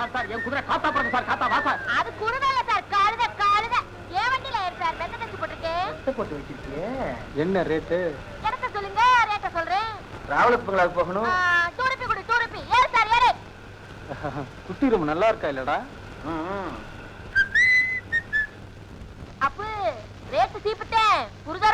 Sir sir என் குதிரை காத்தா பிறகு sir காத்தா வா சார். அது குருதல்ல சார் கழுத கழுத. ஏன் வண்டியில ஏறு சார்? மெத்த தச்சு போட்டிருக்கு. போட்டு வச்சிருக்கியே. என்ன ரேட்டு? இடத்த சொல்லுங்க ரேட்ட சொல்றேன். டிராவலர்ஸ் பங்களாவுக்கு போகணும். ஆ, டூருப்பி கொடு டூருப்பி ஏறு சார் ஏறு. குட்டி ரூம் நல்லா இருக்கா இல்லடா? அப்பு ரேட்டு சீப்பிட்டேன். குருத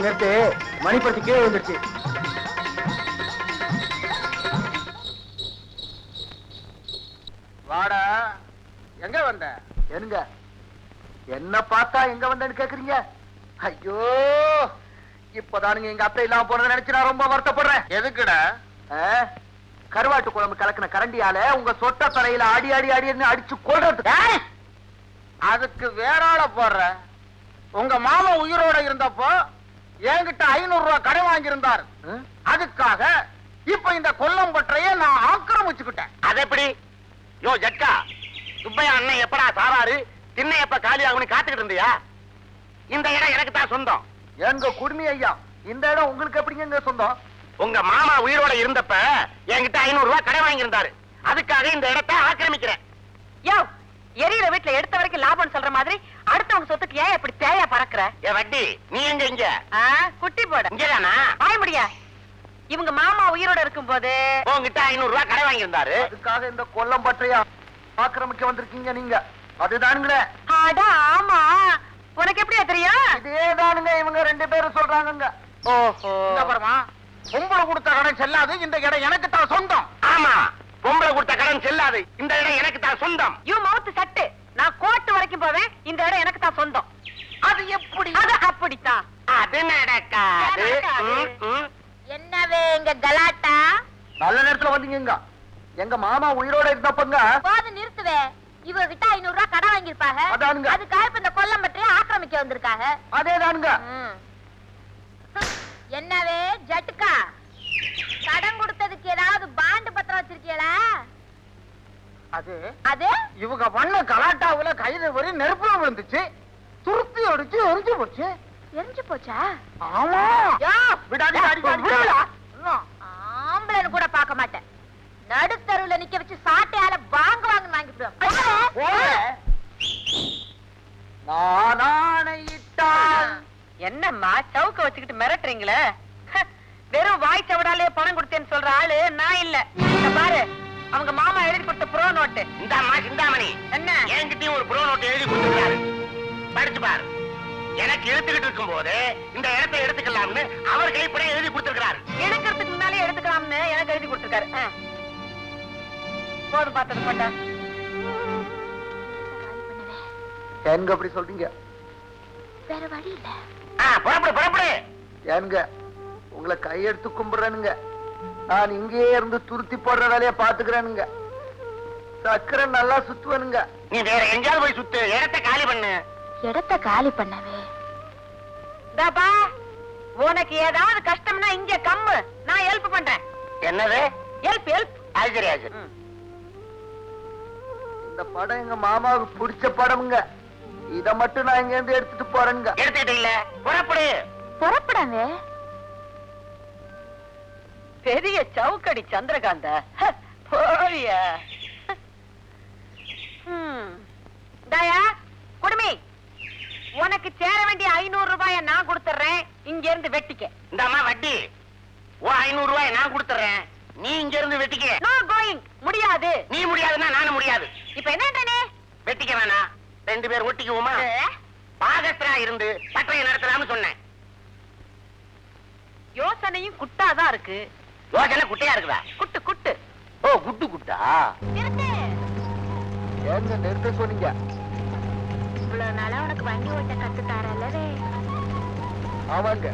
கொஞ்சம் நிறுத்து மணிப்பட்டி கீழே வந்துருச்சு வாடா எங்க வந்த? எங்க? என்ன பார்த்தா எங்க வந்தேன்னு கேக்குறீங்க? ஐயோ இப்பதானுங்க எங்க அத்தை இல்லாம போனதை நினைச்சு நான் ரொம்ப வருத்தப்படுறேன். எதுக்குடா? கருவாட்டு குழம்பு கலக்கின கரண்டியால உங்க சொட்ட தலையில ஆடி ஆடி ஆடின்னு அடிச்சு கொள்றது அதுக்கு வேற ஆள போடுற. உங்க மாமா உயிரோட இருந்தப்போ என்கிட்ட ஐநூறு ரூபாய் கடன் வாங்கியிருந்தார். அதுக்காக இப்ப இந்த கொல்லம்பற்றைய நான் ஆக்கிரமிச்சுக்கிட்டேன். அது எப்படி யோ ஜட்கா சுப்பையா அண்ணன் எப்படா சாராரு திண்ணை எப்ப காலி ஆகும்னு காத்துக்கிட்டு இருந்தியா? இந்த இடம் எனக்கு தான் சொந்தம். எங்க குடுமி ஐயா இந்த இடம் உங்களுக்கு எப்படிங்க சொந்தம்? உங்க மாமா உயிரோட இருந்தப்ப என்கிட்ட ஐநூறு ரூபாய் கடை வாங்கியிருந்தாரு. அதுக்காக இந்த இடத்தை ஆக்கிரமிக்கிறேன். யோ எரியிற வீட்டுல எடுத்த வரைக்கும் லாபம் சொல்ற மாதிரி அடுத்தவங்க சொத்துக்கு ஏன் இப்படி தேயா பறக்குற? ஏ வட்டி நீ எங்க இங்க? ஆ, குட்டி போட. இங்கதானா? வாய முடியா. இவங்க மாமா உயிரோட இருக்கும்போது உங்ககிட்ட ஐநூறு ரூபாய் கடை வாங்கியிருந்தாரு. அதுக்காக இந்த கொல்லம்பற்றைய ஆக்கிரமிக்க வந்திருக்கீங்க நீங்க. அதுதானுங்களே. அட ஆமா. உனக்கு எப்படியா தெரியும்? இதேதானுங்க இவங்க ரெண்டு பேரும் சொல்றாங்கங்க. ஓஹோ. இந்த பாருமா பொம்பளை கொடுத்த கடன் செல்லாது இந்த இடம் எனக்கு தான் சொந்தம். ஆமா பொம்பளை கொடுத்த கடன் செல்லாது இந்த இடம் எனக்கு தான் சொந்தம் யூ மவுத்து சட்டு நான் கோர்ட் வரைக்கும் போவேன் இந்த இடம் எனக்கு தான் சொந்தம். அது எப்படி? அது அப்படித்தான். அது நடக்காது. என்னவே இங்க கலாட்டா? நல்ல நேரத்துல வந்தீங்க எங்க மாமா உயிரோட இருந்தப்பங்க. போது நிறுத்துவே. இவங்க கிட்ட ஐநூறு ரூபாய் கடன் வாங்கியிருப்பாங்க. அதானுங்க. அதுக்காக இப்ப இந்த கொல்லம்பற்றைய ஆக்கிரமிக்க வந்திருக்காங்க. அதேதானுங்க. என்னவே ஜட்டுக்கா? கடன் கொடுத்ததுக்கு ஏதாவது பாண்டு பத்திரம் வச்சிருக்கீங்களா அது? அது? இவங்க பண்ண கலாட்டாவுல கைது வரி நெருப்புல விழுந்துச்சு. துருத்தி அடிச்சு எரிஞ்சு போச்சு. எரிஞ்சு போச்சா? ஆமா. யோ, விடாதீங்க, அடிக்க, அடிக்க. விடல. இன்னும் ஆம்பளைன்னு கூட பார்க்க மாட்டேன். நடுத்தருவுல நிக்க வச்சு சாட்டையால வாங்க வாங்க ஆணையிட்டால் என்னம்மா சவுக்க வச்சுக்கிட்டு மிரட்டுறீங்களே? வெறும் வாய் சவடாலே பணம் கொடுத்தேன்னு ப்ரோ நோட்டு இந்தாம்மா சிந்தாமணி. என்ன? என்கிட்டயும் ஒரு ப்ரோ நோட் எழுதி கொடுத்துருக்காரு. படிச்சு பாரு. எனக்கு எடுத்துக்கிட்டு இருக்கும் போது இந்த இடத்தை எடுத்துக்கலாம்னு அவர் கைப்பட எழுதி கொடுத்திருக்கிறாரு. எடுக்கிறதுக்கு முன்னாலே எடுத்துக்கலாம்னு எனக்கு எழுதி கொடுத்துருக்காரு. ஆ. போதும் பார்த்தது போட்டா. எங்க அப்படி சொல்றீங்க? வேற வழி இல்ல. புறப்படு புறப்படு. ஏனுங்க உங்களை கையெடுத்து கும்பிடுறேனுங்க. நான் இங்கேயே இருந்து துருத்தி போடுற வேலையை பாத்துக்கிறேனுங்க சக்கரை நல்லா சுத்துவேனுங்க. நீ வேற எங்கேயாவது போய் சுத்து இடத்தை காலி பண்ணு. இடத்த காலி பண்ணவே. தாப்பா உனக்கு ஏதாவது கஷ்டம்னா இங்க கம்மு. நான் ஹெல்ப் பண்றேன். என்னது? ஹெல்ப் ஹெல்ப் அது சரி. இந்த படம் எங்க மாமாவுக்கு பிடிச்ச படம்ங்க. இத மட்டும் நான் இங்க இருந்து எடுத்துட்டு போறேனுங்க. எடுத்துக்கிட்டீங்கள புறப்படு. புறப்படாவே பெரிய சவுக்கடி சந்திரகாந்த. போறிய. தயா குடுமி. உனக்கு சேர வேண்டிய ஐநூறு ரூபாய நான் கொடுத்துறேன் இங்க இருந்து வெட்டிக்க. இந்தாம்மா வட்டி. ஓ ஐநூறு ரூபாய் நான் கொடுத்துறேன் நீ இங்க இருந்து வெட்டிக்க. நோ கோயிங் முடியாது. நீ முடியாதுன்னா நானும் முடியாது. இப்ப என்னன்றனே வெட்டிக்க வேணாம். ரெண்டு பேர் ஒட்டிக்குவோமா? பாகஸ்தரா இருந்து பட்டறையை நடத்தலாம்னு சொன்னேன். யோசனையும் குட்டாதான் இருக்கு. யோசனை குட்டையா இருக்குதா? குட்டு குட்டு. ஓ குட்டு குட்டா? நிறுத்து. ஏங்க நிறுத்த சொன்னீங்க. இவ்வளவு நாளா உனக்கு வண்டி ஓட்ட கத்து தரலவே. ஆமாங்க.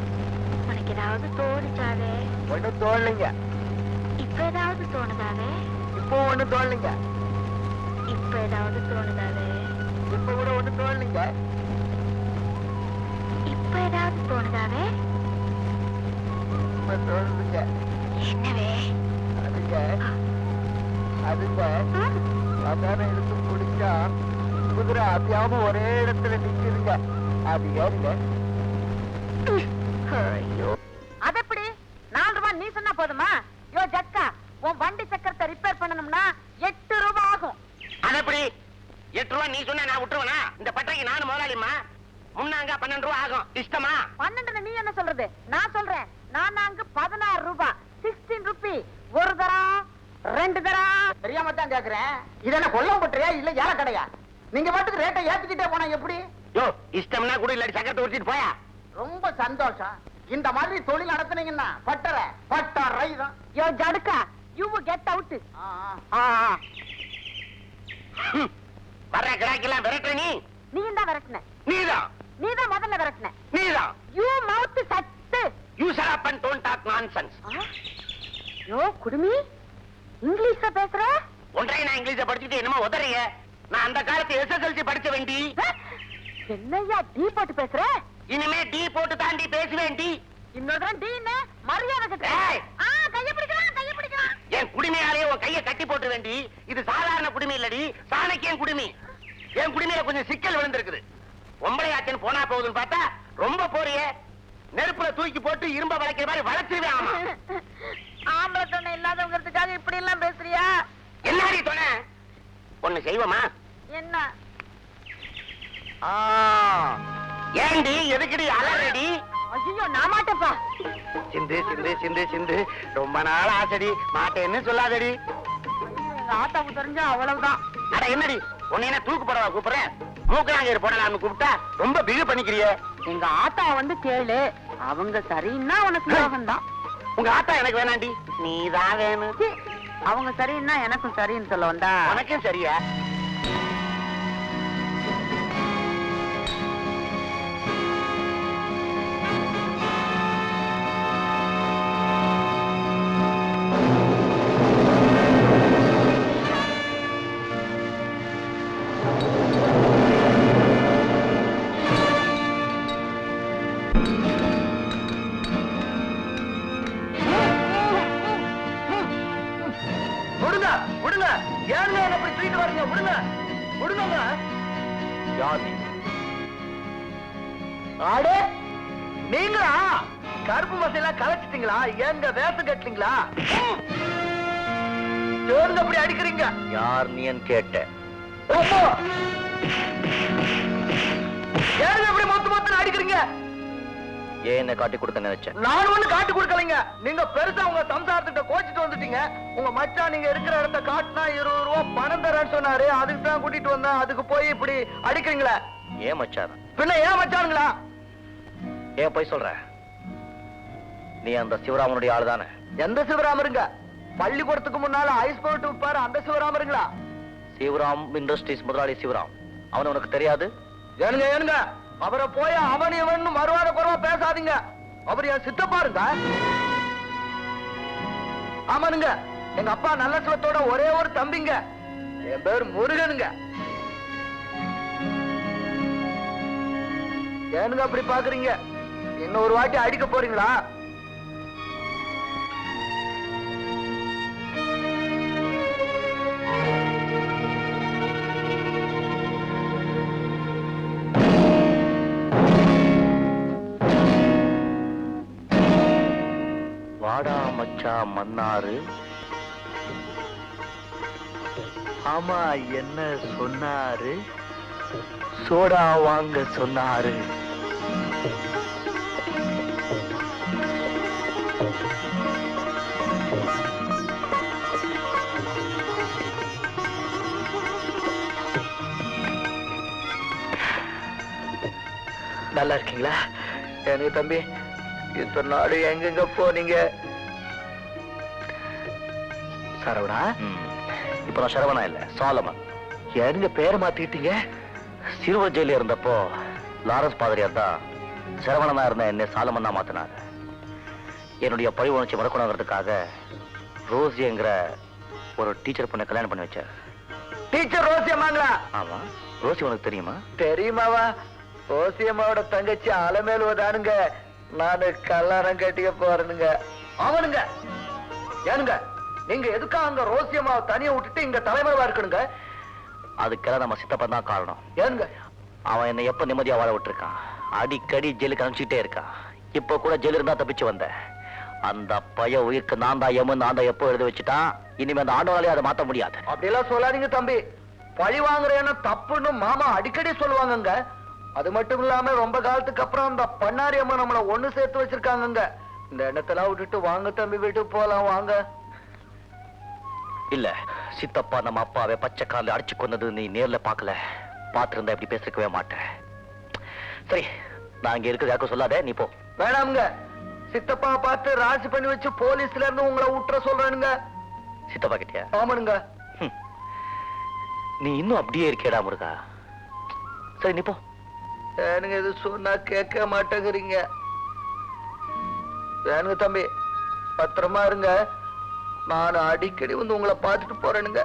உனக்கு ஏதாவது தோணுச்சாவே? ஒண்ணும் தோணலைங்க. இப்ப ஏதாவது தோணுதாவே? இப்போ ஒண்ணும் தோணலைங்க. இப்ப ஏதாவது தோணுதாவே? இப்ப கூட ஒண்ணும் தோணலைங்க. இப்ப ஏதாவது தோணுதாவே? இப்ப தோணுதுங்க. என்னவே? அதுங்க அதுங்க அதான இழுத்து பிடிச்சா குதிரை அசையாம ஒரே இடத்துல நிக்குதுங்க. அது ஏறுங்க. ஐயோ. அது எப்படி? நாலு ரூபாய் நீ சொன்னா போதுமா? யோ ஜக்கா உன் வண்டி சக்கரத்தை ரிப்பேர் பண்ணணும்னா எட்டு ரூபாய் ஆகும். அது எப்படி? எட்டு ரூபா நீ சொன்னா நான் விட்டுருவனா? இந்த பட்டறைக்கு நானும் முதலாளிமா முன்னாங்க பன்னெண்டு ரூபா ஆகும். இஷ்டமா? பன்னெண்டுல நீ என்ன சொல்றது? நான் சொல்றேன். நான் அங்க பதினாறு ரூபாய். சிக்ஸ்டீன் ருபி ஒரு தரம் ரெண்டு தரம் தெரியாம தான் கேக்குறேன். இதென்ன கொல்லம் பட்டறையா? இல்ல ஏல கடையா நீங்க பாட்டுக்கு ரேட்டை ஏத்திக்கிட்டே போனா எப்படி? யோ இஷ்டம்னா கூட இல்லாட்டி சக்கரத்தை உடிச்சிட்டு போயா. ரொம்ப சந்தோஷம். இந்த மாதிரி தொழில் நடத்துனீங்கன்னா பட்டறை பட்டறை தான் யோ ஜடுக்கா யூ கெட் அவுட் ஆ, ஆ. ஹம். வர்ற கிடாக்கெல்லாம் விரட்டுற நீ. நீ தான் விரட்டின. நீதான் நீ தான் முதல்ல விரட்டின. நீதான் you mouth shut you shut and don't talk nonsense யோ குடுமி இங்கிலீஷ்ல பேசுற? ஒன்றை நான் இங்கிலீஷ படிச்சுட்டு என்னமோ உதறிய. நான் அந்த காலத்து எஸ்எஸ்எல்சி படிச்ச வேண்டி. என்னய்யா டீ போட்டு பேசுற? இனிமே டி போட்டு தாண்டி பேச வேண்டி இன்னொரு டீன்னு மரியாதை கைய பிடிக்கலாம் கைய பிடிக்கலாம். என் குடிமையாலேயே உன் கையை கட்டி போட்டு வேண்டி இது சாதாரண குடிமை இல்லடி சாணக்கியன் குடிமை. என் குடிமையில கொஞ்சம் சிக்கல் விழுந்திருக்குது. ஒம்பளையாச்சன் போனா போகுதுன்னு பார்த்தா ரொம்ப போறியே. நெருப்புல தூக்கி போட்டு இரும்ப வளைக்கிற மாதிரி வளைச்சிருவேன் ஆமா. ஆம்பளை தொண்டை இல்லாதவங்கிறதுக்காக இப்படி எல்லாம் பேசுறியா? என்னடி சொன்ன ஒண்ணு செய்வோமா? என்ன? ஏண்டி எதுக்குடி அலறடி? ஐயோ நான் மாட்டேப்பா சிந்து சிந்து சிந்து சிந்து. ரொம்ப நாள் ஆசடி. மாட்டேன்னு சொல்லாதடி. எங்க ஆத்தாவுக்கு தெரிஞ்சா அவ்வளவுதான். அட என்னடி? உன்னை என்ன தூக்கு போடவா கூப்பிடுறேன்? மூக்கலாங்கயிறு போடலாம்னு கூப்பிட்டா ரொம்ப பிகு பண்ணிக்கிறியே. எங்க ஆத்தா வந்து கேளு. அவங்க சரின்னா உனக்கு தான் உங்க ஆத்தா எனக்கு வேணாண்டி. நீதான் வேணும். அவங்க சரின்னா எனக்கும் சரின்னு சொல்ல வந்தா? உனக்கும் சரியா? விடுங்க. ஏங்க என்ன போய் தூக்கிட்டு வரீங்க. விடுங்க. விடுங்க யார் ஆடே நீங்களா? கருப்பு மசையெல்லாம் கலைச்சிட்டீங்களா? எங்க வேஷம் கட்டுறீங்களா சேர்ந்து அப்படி அடிக்கிறீங்க. யார் நீன்னு கேட்ட ஏன் என்ன காட்டி கொடுக்க நினைச்சேன் நான் ஒண்ணு காட்டு கொடுக்கலைங்க. நீங்க பெருசா உங்க சம்சாரத்துக்கிட்ட கோச்சிட்டு வந்துட்டீங்க. உங்க மச்சான் நீங்க இருக்கிற இடத்த காட்டினா இருபது ரூபா பணம் தரேன்னு சொன்னாரு. அதுக்கு தான் கூட்டிட்டு வந்தேன். அதுக்கு போய் இப்படி அடிக்கிறீங்களே. ஏன் மச்சான்? பின்ன ஏன் மச்சானுங்களா? ஏன் போய் சொல்ற? நீ அந்த சிவராமனுடைய ஆளு தானே எந்த சிவராமருங்க? பள்ளிக்கூடத்துக்கு முன்னால ஐஸ் போட்டு விப்பாரு அந்த சிவராமருங்களா? சிவராம் இண்டஸ்ட்ரீஸ் முதலாளி சிவராம். அவன் உனக்கு தெரியாது? ஏனுங்க ஏனுங்க. அவரை போய் அவன் இவன் வருவார குறவா பேசாதீங்க. அவர் என் சித்தப்பாருங்க. ஆமானுங்க. எங்க அப்பா நல்ல சிவத்தோட ஒரே ஒரு தம்பிங்க. என் பேர் முருகனுங்க. ஏனுங்க அப்படி பாக்குறீங்க? இன்னொரு வாட்டி அடிக்க போறீங்களா? சா மன்னாரு? ஆமா என்ன சொன்னாரு? சோடா வாங்க சொன்னாரு. நல்லா இருக்கீங்களா? என தம்பி இத்தனை நாடு எங்கெங்க போனீங்க? சரவணா இப்ப நான் சரவணா இல்ல சாலமன். எங்க பேரை மாத்திக்கிட்டீங்க சிறுவர் ஜெயில இருந்தப்போ லாரன்ஸ் பாதிரியார் தான் சரவணனா இருந்த என்ன சாலமன்னா மாத்தினார். என்னுடைய பழி உணர்ச்சி மறக்கணுங்கிறதுக்காக ரோசிங்கிற ஒரு டீச்சர் பொண்ணை கல்யாணம் பண்ணி வச்சார். டீச்சர் ரோசியம்மாங்களா ஆமா. ரோசி உனக்கு தெரியுமா? தெரியுமாவா? ரோசியம்மாவோட தங்கச்சி அலமேலுவதானுங்க நானு கல்யாணம் கட்டிக்க போறேனுங்க. அவனுங்க. ஏனுங்க நீங்க எதுக்கா அங்க ரோசியம்மாவை தனியா விட்டுட்டு இங்க தலைமறைவா இருக்கணுங்க? அதுக்கெல்லாம் நம்ம சித்தப்பன் தான் காரணம். ஏனுங்க? அவன் என்னை எப்ப நிம்மதியா வாழ விட்டுருக்கான்? அடிக்கடி ஜெயிலுக்கு அனுப்பிச்சுட்டே இருக்கான். இப்ப கூட ஜெயில இருந்தா தப்பிச்சு வந்தேன் அந்த பய உயிருக்கு நான் தான் எமன் நான் தான் எப்போ எழுதி வச்சுட்டான்? இனிமே அந்த ஆண்டவனாலே அதை மாத்த முடியாது. அப்படியெல்லாம் சொல்லாதீங்க தம்பி. பழி வாங்குற எண்ணம் தப்புன்னு மாமா அடிக்கடி சொல்லுவாங்கங்க. அது மட்டும் இல்லாம ரொம்ப காலத்துக்கு அப்புறம் அந்த பண்ணாரி அம்மா நம்மள ஒண்ணு சேர்த்து வச்சிருக்காங்கங்க. இந்த எண்ணத்தெல்லாம் விட்டுட்டு வாங்க தம்பி வீட்டுக்கு போலாம் வாங்க. இல்ல சித்தப்பா நம்ம அப்பாவை பச்சை காலில் அடிச்சு கொன்னது நீ நேர்ல பார்க்கல. பார்த்திருந்தா இப்படி பேசிருக்கவே மாட்டேன். சரி நான் இங்க இருக்கிறது யாருக்கும் சொல்லாதே நீ போ. வேணாமுங்க. சித்தப்பா பார்த்து ராசி பண்ணி வச்சு போலீஸ்ல இருந்து உங்களை விட்டுற சொல்றேனுங்க. சித்தப்பா கிட்டயா? ஆமானுங்க. நீ இன்னும் அப்படியே இருக்கேடா முருகா. சரி நீ போ. எனக்கு இது சொன்னா கேட்க மாட்டேங்கிறீங்க. வேணுங்க தம்பி பத்திரமா இருங்க. நான் அடிக்கடி வந்து உங்களை பார்த்துட்டு போறேனுங்க.